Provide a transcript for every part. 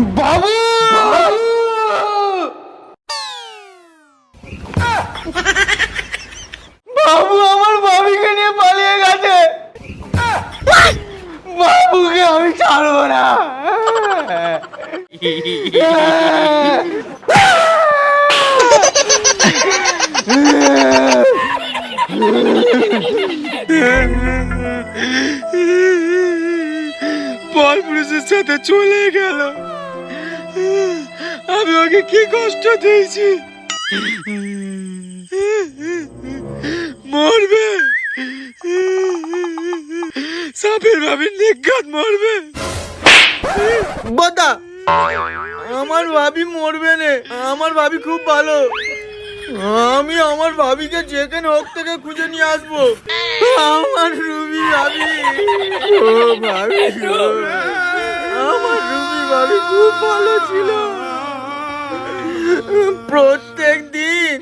বাবু! বাবু আমার বাবিকে নিয়ে পালিয়ে গেছে। বাবুকে আমি ছাড়বো না। পর পুরুষের সাথে চলে গেল। আমি ওকে কি কষ্ট দিয়েছি? মরবে। সাপের ভাবে নিঘাত মরবে। বদা, আমার ভাবি মরবে না। আমার ভাবি খুব ভালো। আমি আমার ভাবিকে যেখানে হোক থেকে খুঁজে নিয়ে আসব। আমার রুবি ভাবি। ও ভাবি। আমার ভাবি খুব ভালো ছিল। প্রত্যেক দিন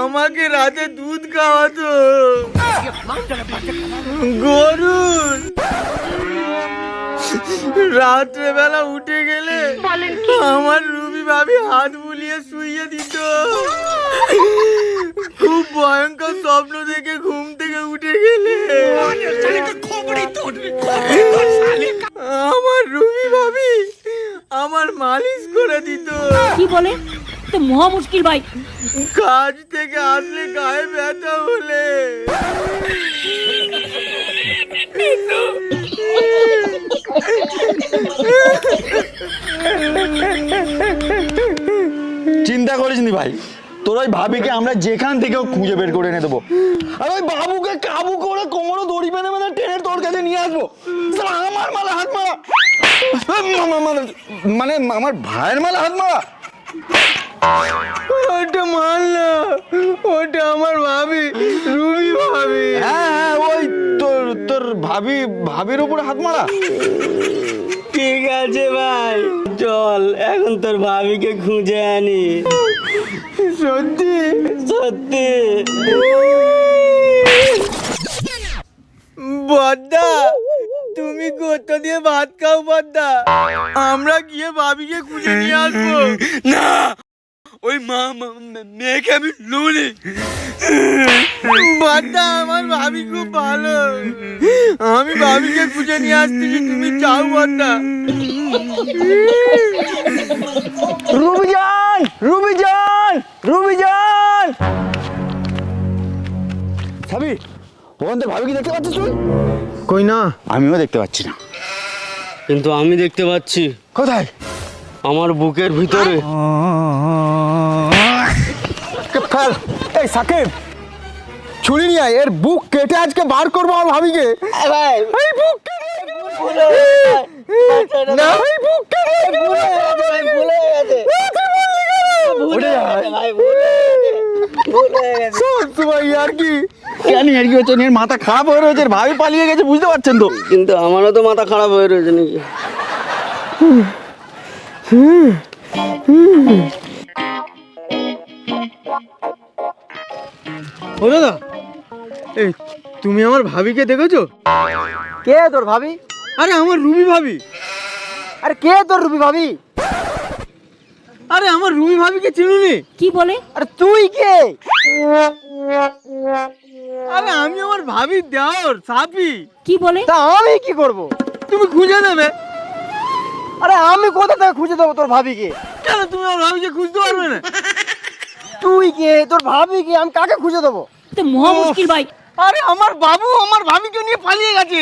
আমাকে রাতে দুধ খাওয়াতো। গরুর। রাত্রেবেলা উঠে গেলে আমার রুবি ভাবি হাত বুলিয়ে শুইয়ে দিত। খুব ভয়ঙ্কর স্বপ্ন দেখে ঘুম থেকে উঠে গেলে। আমার রুবি ভাবি আমার মালিশ করে দিত। কি বলে? তো মহা মুশকিল ভাই। কাজ থেকে আসলে গায়ে ব্যথা হলে। চিন্তা করিস নি ভাই। তোর ওই ভাবিকে আমরা যেখান থেকে খুঁজে বের করে এনে দেবো। আর ওই বাবুকে কাবু করে কোমরে দড়ি বেঁধে বেঁধে টেনে তোর কাছে নিয়ে আসব। আমার মালা হাত মারা। মানে আমার ভাইয়ের মালা হাত মারা। ওটা মানলো ওটা আমার ভাবি রুবি ভাবি। হ্যাঁ হ্যাঁ তোর ভাবি ভাবির উপরে হাত মারা? ঠিক আছে ভাই চল এখন তোর ভাবিকে খুঁজে আনি। সত্যি? সত্যি। বদ্দা তুমি কোথা দিয়ে ভাত খাও বদ্দা। আমরা গিয়ে ভাবিকে খুঁজে নিয়ে আসব। না! ওই মা মা- মেয়েকে আমি লুনি বদ্দা আমার ভাবি খুব ভালো। আমি ভাবিকে খুঁজে নিয়ে আসতেছি তুমি চাও বদ্দা রুবিজান রুবিজান রুবিজান। সাবি ওখান থেকে ভাবি কি দেখতে পাচ্ছিস তুই? কই না? আমিও দেখতে পাচ্ছি না। কিন্তু আমি দেখতে পাচ্ছি কোথায়? আমার বুকের ভিতরে। ফেল এই সাকিব ছুরি নিয়ে আয় এর বুক কেটে আজকে বার করব আমার ভাবিকে। এই বুক কেটে না এই বুক কেটে তোমার ইয়ার কি কেন? ইয়ার কি? হচ্ছে এর মাথা খারাপ হয়ে রয়েছে এর ভাবি পালিয়ে গেছে বুঝতে পারছেন তো? কিন্তু আমারও তো মাথা খারাপ হয়ে রয়েছে নাকি? ও দাদা এই তুমি আমার ভাবিকে দেখেছ? কে তোর ভাবি? আরে আমার রুবি ভাবি। আরে কে তোর রুবি ভাবি? আরে আমার রুবি ভাবিকে চিনুনি? কি বলে? আরে তুই কে? আরে আমি আমার ভাবির দেওর সাপি। কি বলে? তা আমি কি করব? তুমি খুঁজে দেবে আরে আমি কোথা থেকে খুঁজে দেবো তোর ভাবিকে? কেন তুমি আমার ভাবিকে খুঁজতে পারবে না? তুই কে তোর ভাবি কে আমি কাকে খুঁজে দেবো? তো মহা মুশকিল ভাই। আরে আমার বাবু আমার ভাবিকে নিয়ে পালিয়ে গেছে।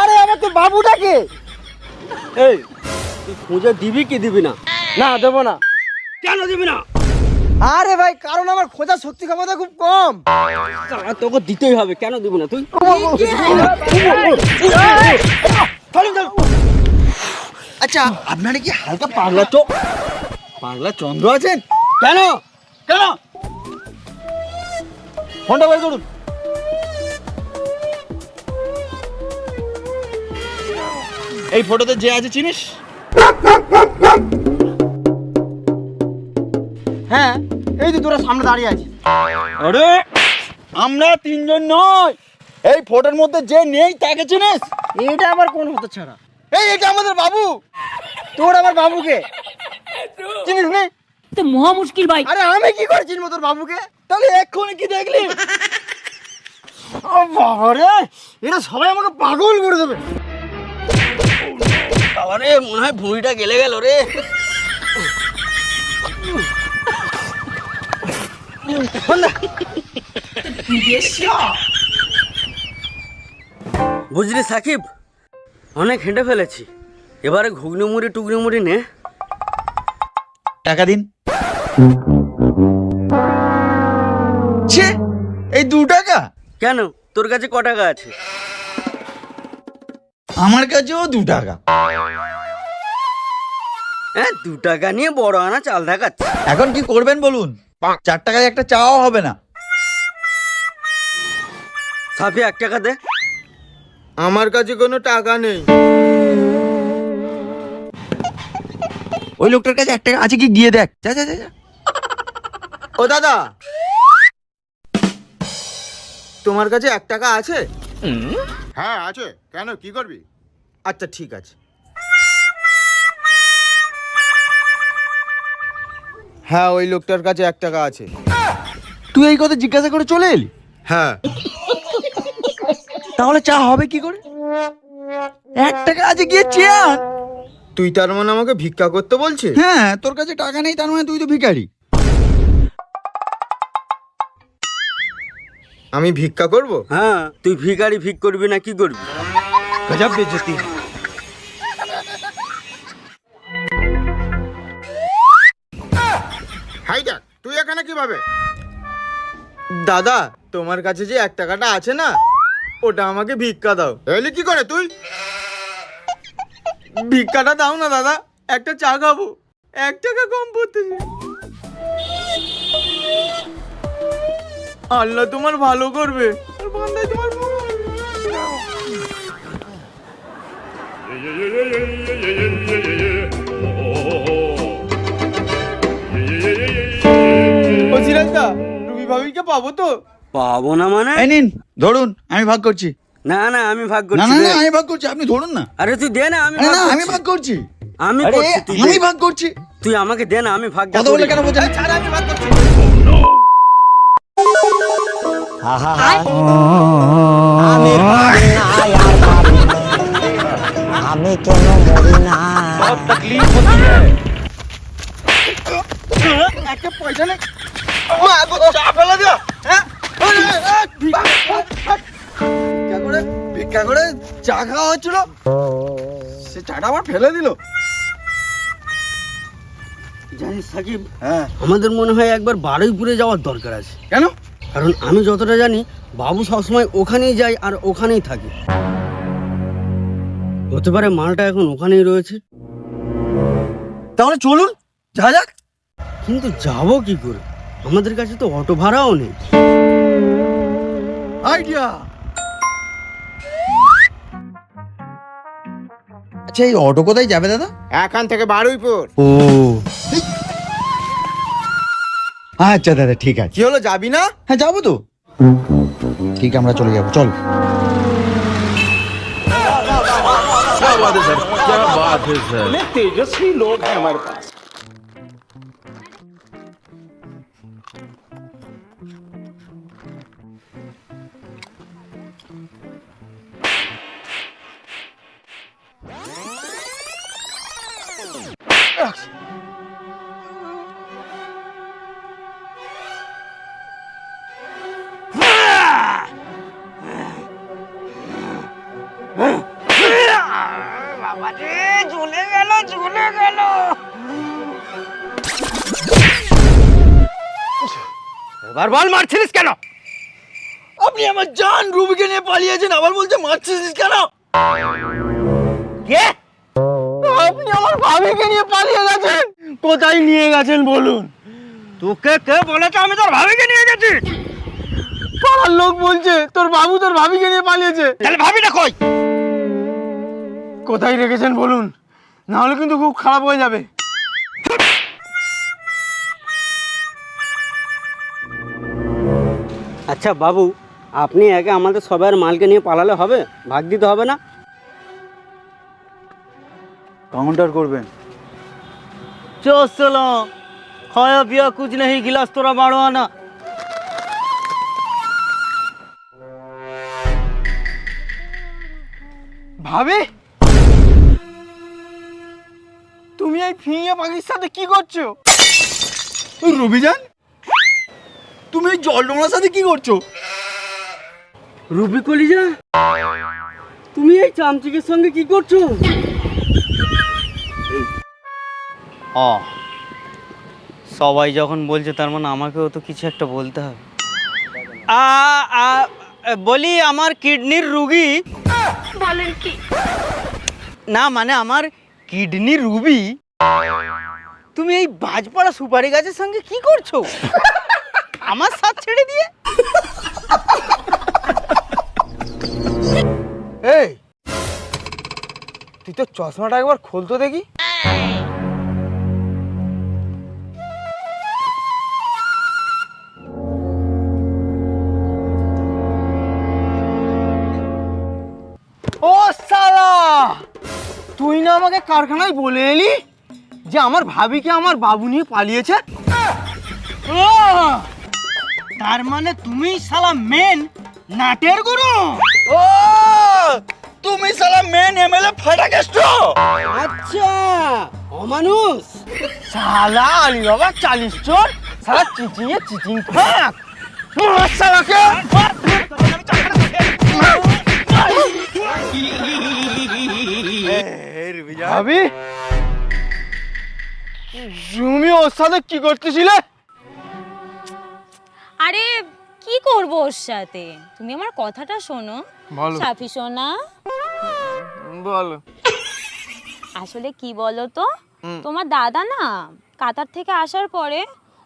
আরে আমার তোর বাবুটাকে এই তুই খুঁজে দিবি কি দিবি না? না দেবো না। কেন দিবি না? আরে ভাই কারণ আমার খোঁজার শক্তি ক্ষমতা খুব কম। তোকে দিতেই হবে কেন দিবি না তুই? আচ্ছা আপনারা কি হালকা পাগলা তো পাগলা চন্দ্র আছেন? কেন? কেন? ফোনটা বের করুন। এই ফটোতে যে আছে চিনিস? হ্যাঁ এই যে তোরা সামনে দাঁড়িয়ে আছিস। আরে! আমরা তিনজন নয় এই ফটোর মধ্যে যে নেই তাকে চিনিস? এটা আবার কোন হতে ছাড়া? এই এটা আমাদের বাবু। তোর আমার বাবুকে? চিনিস নি? তো মহা মুশকিল ভাই। আরে আমি কি করে চিনবো তোর বাবুকে? তাহলে এক্ষুনি কি দেখলি? ও বাবা রে এরা সবাই আমাকে পাগল করে দেবে। বাবা রে মনে হয় ভুঁড়িটা গেলে গেল রে। বুঝলি সাকিব অনেক হেঁটে ফেলেছি। এবারে ঘুগনি মুড়ি টুগনি মুড়ি নে। টাকা দিন। ছে এই দু টাকা? কেন? তোর কাছে ক টাকা আছে? আমার কাছেও দু টাকা। হ্যাঁ দু টাকা নিয়ে বড় আনা চাল দেখাচ্ছে। এখন কি করবেন বলুন? চার টাকায় একটা চাও হবে না। সাফি এক টাকা দে। আমার কাছে কোনো টাকা নেই। ওই লোকটার কাছে এক টাকা আছে কি? গিয়ে দেখ। যা যা যা যা। ও দাদা। তোমার কাছে এক টাকা আছে? হ্যাঁ আছে। কেন? কি করবি? আচ্ছা ঠিক আছে। হ্যাঁ ওই লোকটার কাছে এক টাকা আছে। তুই এই কথা জিজ্ঞাসা করে চলে এলি? হ্যাঁ। তাহলে চা হবে কি করে? এক টাকা আছে গিয়ে চেয়ার। তুই তার মানে আমাকে ভিক্ষা করতে বলছিস? হ্যাঁ তোর কাছে টাকা নেই তার মানে তুই তো ভিখারি। আমি ভিক্ষা করব? হ্যাঁ তুই ভিখারি ভিক করবি না কি করবি? গজব বেজতি। হাই দেখ তুই এখানে কীভাবে? দাদা তোমার কাছে যে এক টাকাটা আছে না ওটা আমাকে ভিক্ষা দাও। এলি কি করে তুই? ভিক্ষাটা দাও না দাদা একটা চা খাব। এক টাকা কম পড়তেছে। আল্লাহ তোমার ভালো করবে। আর বান্দায় তোমার ও সিরাজদা রুবি ভাবিকে পাবো তো? পাবো না মানে? এই নিন ধরুন আমি ভাগ করছি। না না আমি ভাগ করছি না। না আমি ভাগ করছি আপনি ধরুন না। আরে তুই দে না আমি আরে ভাগ না আমি করছি। ভাগ করছি। আমি আরে করছি তুই আমি ভাগ করছি। তুই আমাকে দে না আমি ভাগ কথা বলে কেন বলছেন ছাড়া আমি ভাগ করছি। একটা পয়সা নেই মা, গো, চা ফেলে দিও, হ্যাঁ? ভিক্ষা করে ভিক্ষা করে চা খাওয়া হচ্ছিল। সে চাটা আবার ফেলে দিল। জানিস সাকিব? হ্যাঁ। আমাদের মনে হয় একবার বারুইপুরে যাওয়ার দরকার আছে। কেন? কারণ আমি যতটা জানি বাবু সবসময় ওখানেই যায় আর ওখানেই থাকে। হতে পারে মালটা এখন ওখানেই রয়েছে। তাহলে চলুন যা যাক। কিন্তু যাব কি করে? আমাদের কাছে তো অটো ভাড়াও নেই। আইডিয়া! আচ্ছা এই অটো কোথায় যাবে দাদা? এখান থেকে বারুইপুর। ও। আচ্ছা দাদা ঠিক আছে। কি হলো যাবি না? হ্যাঁ যাব তো। ঠিক আমরা চলে যাব চল। এবার বল মারছিলিস কেন? আপনি আমার জান রুবিকে নিয়ে পালিয়েছেন আবার বলছে মারছিস কেন? কে? আপনি আমার ভাবিকে নিয়ে পালিয়ে গেছেন। কোথায় নিয়ে গেছেন বলুন? তোকে কে বলেছে আমি তোর ভাবিকে নিয়ে গেছি? পাড়ার লোক বলছে তোর বাবু তোর ভাবিকে নিয়ে পালিয়েছে। তাহলে ভাবিটা কই? কোথায় রেখেছেন বলুন? না হলে কিন্তু খুব খারাপ হয়ে যাবে। আচ্ছা বাবু আপনি একে আমাদের সবার মালকে নিয়ে পালালে হবে? ভাগ দিতে হবে না। কাউন্টার করবেন। চলো খাওয়া পিয়া কুচ নেই গিলাস তোরা বাড়ো না ভাবে তুমি এই ফিঙে পাখির সাথে কি করছ? রবিজান? তুমি এই জল ডোমরার সাথে কি করছ? রুবি কলিজা তুমি এই চামচিকের সঙ্গে কি করছ? ও সবাই যখন বলছে তার মানে আমাকেও তো কিছু একটা বলতে হবে। আ আ বলি আমার কিডনির রুগী বলেন কি? না মানে আমার কিডনি রুবি তুমি এই বাজপাড়া সুপারি গাছের সঙ্গে কি করছ? আমার সাথ ছেড়ে দিয়ে। এই, তুই তো চশমাটা একবার খুলতো দেখি। ও সালা, তুই না আমাকে কারখানায় বলে এলি যে আমার ভাবিকে আমার বাবু নিয়ে পালিয়েছে? তার মানে তুমি শালা মেন নাটের গুরু। ও তুমি সালা মেন এমএলএ ফাটা কেষ্ট আচ্ছা অমানুষ। শালা আলি বাবা চালিশ চোর শালা চিচিংয়ে চিচিং ফাঁক মার শালাকে। ভাবি তুমি ওর সাথে কি করতেছিলে? আরে কি করব ওর সাথে? তুমি আমার কথাটা শোনো। বলো। সাফি সোনা। বলো। আসলে কি বলো তো? তোমার দাদা না কাতার থেকে আসার পরে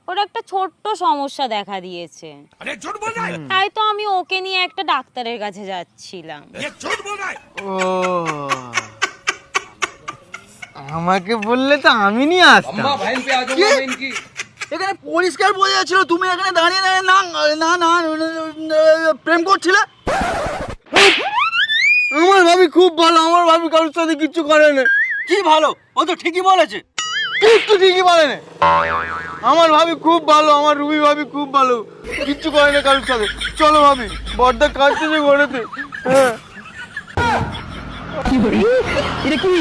ওর একটা ছোট্ট সমস্যা দেখা দিয়েছে। তাই তো আমি ওকে নিয়ে একটা ডাক্তারের কাছে যাচ্ছিলাম। ও। আমাকে বললে তো আমি নিয়ে আসতাম? এখানে পরিষ্কার বোঝা যাচ্ছিল তুমি এখানে দাঁড়িয়ে দাঁড়িয়ে না না না প্রেম করছিলে? আমার ভাবি খুব ভালো আমার ভাবি কারোর সাথে কিচ্ছু করে না। কি ভালো? ও তো ঠিকই বলেছে। কিচ্ছু ঠিকই বলে না। আমার ভাবি খুব ভালো আমার রুবি ভাবি খুব ভালো। কিচ্ছু করে না কারোর সাথে। চলো ভাবি বর্দা কাঁদতেছে ঘরেতে হ্যাঁ। এটা কি?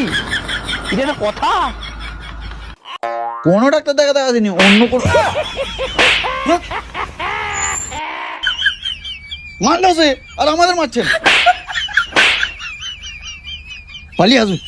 এটা একটা কথা? কোনো ডাক্তার দেখাতে দেখা দিনি অন্য কোনো মারলো সে আর আমাদের মারছেন পালিয়ে আসুন।